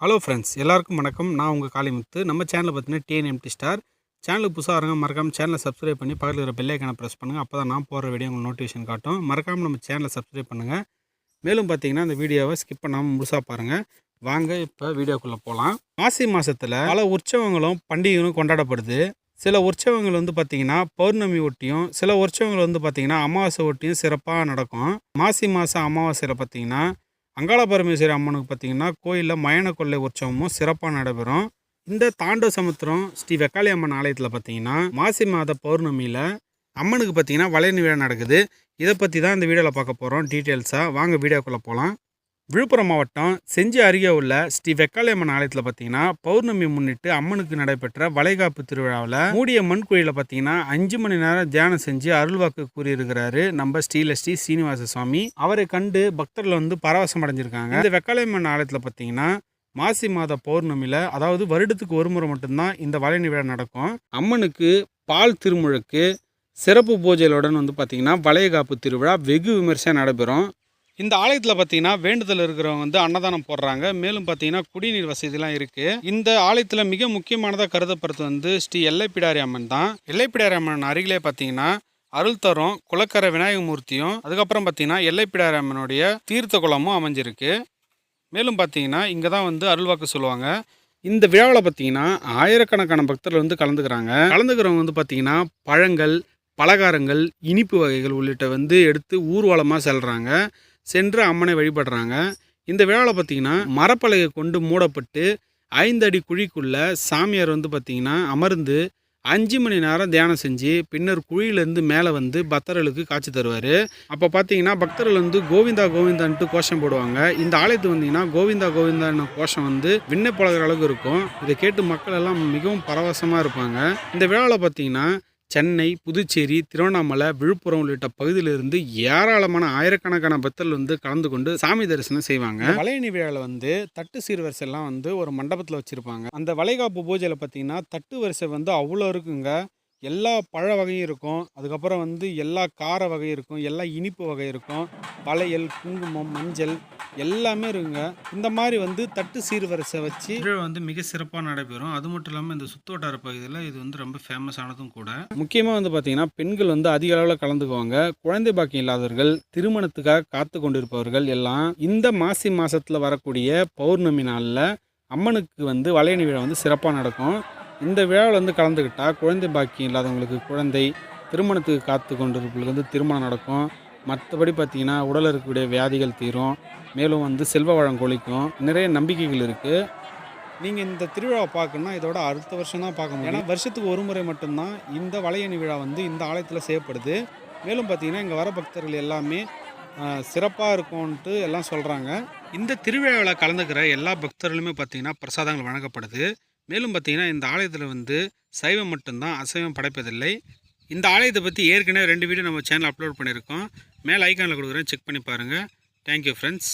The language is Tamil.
ஹலோ ஃப்ரெண்ட்ஸ் எல்லாருக்கும் வணக்கம். நான் உங்கள் காளிமுத்து. நம்ம சேனலில் பார்த்தீங்கன்னா டிஎன்எம்டி ஸ்டார் சேனலுக்கு புதுசாக வரங்க மறக்காமல் சேனலை சப்ஸ்கிரைப் பண்ணி பக்கத்தில் இருக்கிற பெல்லைக்கான ப்ரெஸ் பண்ணுங்கள் அப்போ தான் நான் போகிற வீடியோ உங்களுக்கு நோட்டிஃபிகேஷன் காட்டும். மறக்காமல் நம்ம சேனலை சப்ஸ்கிரைப் பண்ணுங்கள் மேலும் பார்த்தீங்கன்னா அந்த வீடியோவை ஸ்கிப் பண்ணாமல் முழுசாக பாருங்கள் வாங்க இப்போ வீடியோக்குள்ளே போகலாம் மாசி மாதத்தில் பல உற்சவங்களும் பண்டிகைகளும் கொண்டாடப்படுது. சில உற்சவங்கள் வந்து பார்த்திங்கன்னா பௌர்ணமி ஒட்டியும் சில உற்சவங்கள் வந்து பார்த்திங்கன்னா அமாவாசை ஒட்டியும் சிறப்பாக நடக்கும். மாசி மாதம் அமாவாசையில் பார்த்திங்கன்னா அங்காள பரமேஸ்வரி அம்மனுக்கு பார்த்தீங்கன்னா கோயிலில் மயன கொள்ளை உற்சவமும் சிறப்பாக நடைபெறும். இந்த தாண்டவ சமுத்திரம் ஸ்ரீ வெக்காளி அம்மன் ஆலயத்தில் பார்த்தீங்கன்னா மாசி மாத பௌர்ணமியில் அம்மனுக்கு பார்த்தீங்கன்னா வளையணி விழா நடக்குது. இதை பற்றி தான் இந்த வீடியோவில் பார்க்க போகிறோம் டீட்டெயில்ஸாக வாங்க வீடியோக்குள்ளே போகலாம் விழுப்புரம் மாவட்டம் செஞ்சி அருகே உள்ள ஸ்ரீ வெக்காளியம்மன் ஆலயத்தில் பார்த்தீங்கன்னா பௌர்ணமி முன்னிட்டு அம்மனுக்கு நடைபெற்ற வளைகாப்பு திருவிழாவில் மூடிய மண் குழியில் பார்த்தீங்கன்னா அஞ்சு மணி நேரம் தியானம் செஞ்சு அருள்வாக்கு கூறியிருக்கிறாரு நம்ம ஸ்ரீலஸ்ரீ சீனிவாச சுவாமி. அவரை கண்டு பக்தர்கள் வந்து பரவசம் அடைஞ்சிருக்காங்க. இந்த வெக்காளியம்மன் ஆலயத்தில் பார்த்தீங்கன்னா மாசி மாத பௌர்ணமியில் அதாவது வருடத்துக்கு ஒரு முறை மட்டும்தான் இந்த வளைனி விழா நடக்கும். அம்மனுக்கு பால் திருமுழுக்கு சிறப்பு பூஜைகளுடன் வந்து பார்த்திங்கன்னா வளையகாப்பு திருவிழா வெகு விமர்சையாக நடைபெறும். இந்த ஆலயத்தில் பார்த்தீங்கன்னா வேண்டுதல் இருக்கிறவங்க வந்து அன்னதானம் போடுறாங்க. மேலும் பார்த்தீங்கன்னா குடிநீர் வசதிலாம் இருக்குது இந்த ஆலயத்தில் மிக முக்கியமானதாக கருதப்படுறது வந்து ஸ்ரீ எல்லைப்பிடாரி அம்மன் தான். எல்லைப்பிடாரி அம்மன் அருகிலே பார்த்தீங்கன்னா அருள் தரும் குலக்கரை விநாயக மூர்த்தியும் அதுக்கப்புறம் பார்த்தீங்கன்னா எல்லைப்பிடாரி அம்மனுடைய தீர்த்த குளமும் அமைஞ்சிருக்கு. மேலும் பார்த்தீங்கன்னா இங்கே தான் வந்து அருள்வாக்கு சொல்லுவாங்க. இந்த விழாவில் பார்த்தீங்கன்னா ஆயிரக்கணக்கான பக்தர்கள் வந்து கலந்துக்கிறாங்க. கலந்துக்கிறவங்க வந்து பார்த்தீங்கன்னா பழங்கள் பலகாரங்கள் இனிப்பு வகைகள் உள்ளிட்ட வந்து எடுத்து ஊர்வலமாக செல்கிறாங்க சென்று அம்மனை வழிபடுறாங்க. இந்த விழாவில் பார்த்தீங்கன்னா மரப்பலகை கொண்டு மூடப்பட்டு ஐந்து அடி குழிக்குள்ள சாமியார் வந்து பார்த்தீங்கன்னா அமர்ந்து அஞ்சு மணி நேரம் தியானம் செஞ்சு பின்னர் குழியிலேருந்து மேலே வந்து பக்தர்களுக்கு காட்சி தருவார். அப்போ பார்த்தீங்கன்னா பக்தர்கள் வந்து கோவிந்தா கோவிந்தான்ட்டு கோஷம் போடுவாங்க. இந்த ஆலயத்துக்கு வந்தீங்கன்னா கோவிந்தா கோவிந்தான்னு கோஷம் வந்து விண்ணை பழகிற அளவுக்கு இருக்கும். இதை கேட்டு மக்கள் எல்லாம் மிகவும் பரவசமாக இருப்பாங்க. இந்த விழாவில் பார்த்தீங்கன்னா சென்னை புதுச்சேரி திருவண்ணாமலை விழுப்புரம் உள்ளிட்ட பகுதியிலிருந்து ஏராளமான ஆயிரக்கணக்கான பக்தர்கள் வந்து கலந்து கொண்டு சாமி தரிசனம் செய்வாங்க. வளையணி விழாவில் வந்து தட்டு சீர்வரிசைலாம் வந்து ஒரு மண்டபத்தில் வச்சுருப்பாங்க. அந்த வளைகாப்பு பூஜையில் பார்த்தீங்கன்னா தட்டு வரிசை வந்து அவ்வளோ இருக்குங்க. எல்லா பழ வகையும் இருக்கும். அதுக்கப்புறம் வந்து எல்லா கார வகை இருக்கும். எல்லா இனிப்பு வகை இருக்கும். வளையல் குங்குமம் மஞ்சள் எல்லாமே இருக்குங்க. இந்த மாதிரி வந்து தட்டு சீர்வரிசை வச்சு விழா வந்து மிக சிறப்பாக நடைபெறும். அது மட்டும் இல்லாமல் இந்த சுத்தோட்டார பகுதியில் இது வந்து ரொம்ப ஃபேமஸானதும் கூட. முக்கியமாக வந்து பார்த்தீங்கன்னா பெண்கள் வந்து அதிக அளவில் கலந்துக்குவாங்க. குழந்தை பாக்கியம் இல்லாதவர்கள் திருமணத்துக்காக காத்து கொண்டிருப்பவர்கள் எல்லாம் இந்த மாசி மாசத்துல வரக்கூடிய பௌர்ணமி நாளில் அம்மனுக்கு வந்து வளையணி விழா வந்து சிறப்பாக நடக்கும். இந்த விழாவில் வந்து கலந்துக்கிட்டால் குழந்தை பாக்கியம் இல்லாதவங்களுக்கு குழந்தை திருமணத்துக்கு காத்து கொண்டிருப்பவர்களுக்கு வந்து திருமணம் நடக்கும். மற்றபடி பார்த்தீங்கன்னா உடலில் இருக்கக்கூடிய வியாதிகள் தீரும். மேலும் வந்து செல்வ வளம் கொளிக்கும். நிறைய நம்பிக்கைகள் இருக்குது நீங்கள் இந்த திருவிழாவை பார்க்கணுன்னா இதோட அடுத்த வருஷம் தான் பார்க்க முடியும். ஏன்னா வருஷத்துக்கு ஒரு முறை மட்டும்தான் இந்த வளையணி விழா வந்து இந்த ஆலயத்தில் செய்யப்படுது. மேலும் பார்த்தீங்கன்னா இங்கே வர பக்தர்கள் எல்லாமே சிறப்பாக இருக்கும்ன்ட்டு எல்லாம் சொல்கிறாங்க இந்த திருவிழாவில் கலந்துக்கிற எல்லா பக்தர்களுமே பார்த்தீங்கன்னா பிரசாதங்கள் வழங்கப்படுது. மேலும் பார்த்தீங்கன்னா இந்த ஆலயத்தில் வந்து சைவம் மட்டும்தான் அசைவம் படைப்பதில்லை. இந்த ஆலயத்தை பற்றி ஏற்கனவே ரெண்டு வீடியோ நம்ம சேனல் அப்லோட் பண்ணியிருக்கோம். மேலே ஐக்கானில் கொடுக்குறேன். செக் பண்ணி பாருங்கள் தேங்க்யூ ஃப்ரெண்ட்ஸ்